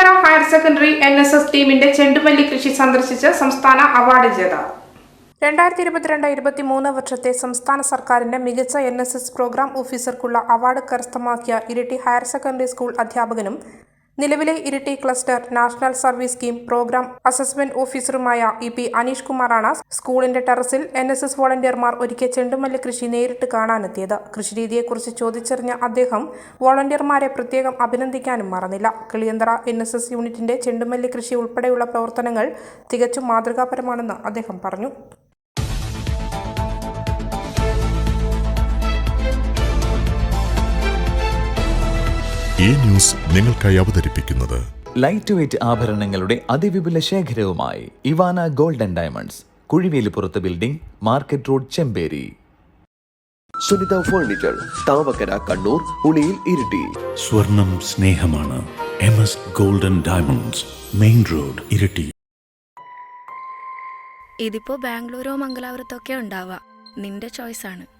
Kiliyanthara higher secondary N S S ടീമിന്റെ ചെണ്ടുമല്ലി കൃഷി സന്ദർശിച്ച് സംസ്ഥാന അവാർഡ് ജേതാവ് രണ്ടായിരത്തി ഇരുപത്തിരണ്ട് ഇരുപത്തി മൂന്ന് വർഷത്തെ സംസ്ഥാന സർക്കാരിന്റെ മികച്ച എൻ എസ് എസ് പ്രോഗ്രാം ഓഫീസർക്കുള്ള അവാർഡ് കരസ്ഥമാക്കിയ ഇരിട്ടി ഹയർ സെക്കൻഡറി സ്കൂൾ അധ്യാപകനും നിലവിലെ Iritty cluster national service scheme programme assessment ഓഫീസറുമായ E P Aneesh കുമാറാണ് സ്കൂളിന്റെ ടെറസിൽ എൻ എസ് എസ് വോളണ്ടിയർമാർ ഒരുക്കിയ ചെണ്ടുമല്ലി കൃഷി നേരിട്ട് കാണാനെത്തിയത്. കൃഷിരീതിയെക്കുറിച്ച് ചോദിച്ചറിഞ്ഞ അദ്ദേഹം വോളണ്ടിയർമാരെ പ്രത്യേകം അഭിനന്ദിക്കാനും മറന്നില്ല. കിളിയന്തറ എൻ എസ് എസ് യൂണിറ്റിന്റെ ചെണ്ടുമല്ലി കൃഷി ഉൾപ്പെടെയുള്ള പ്രവർത്തനങ്ങൾ തികച്ചും മാതൃകാപരമാണെന്ന് അദ്ദേഹം പറഞ്ഞു. ഈ ന്യൂസ് നിങ്ങൾക്കായി അവതരിപ്പിക്കുന്നത്. ലൈറ്റ് വെയ്റ്റ് ആഭരണങ്ങളുടെ അതിവിപുല ശേഖരവുമായി Ivana golden diamonds കുഴിവേലിപ്പുറത്ത് building market road Chemperi. Sunitha furniture Thavakkara Kannur Uliyil Iritty. സ്വർണം സ്നേഹമാണ്. M S golden diamonds main road Iritty. ഇതിപ്പോ ബാംഗ്ലൂരോ മംഗലാപുരത്തൊക്കെ ഉണ്ടാവാം. നിന്റെ ചോയ്സ് ആണ്.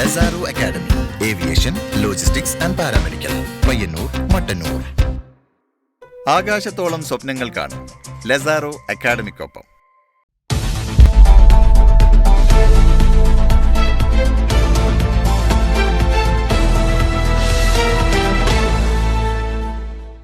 Lazaro academy aviation logistics and paramedical Payyanur Mattannur ആകാശത്തോളം സ്വപ്നങ്ങൾ കാണും. ലസാറോ അക്കാഡമിക്കൊപ്പം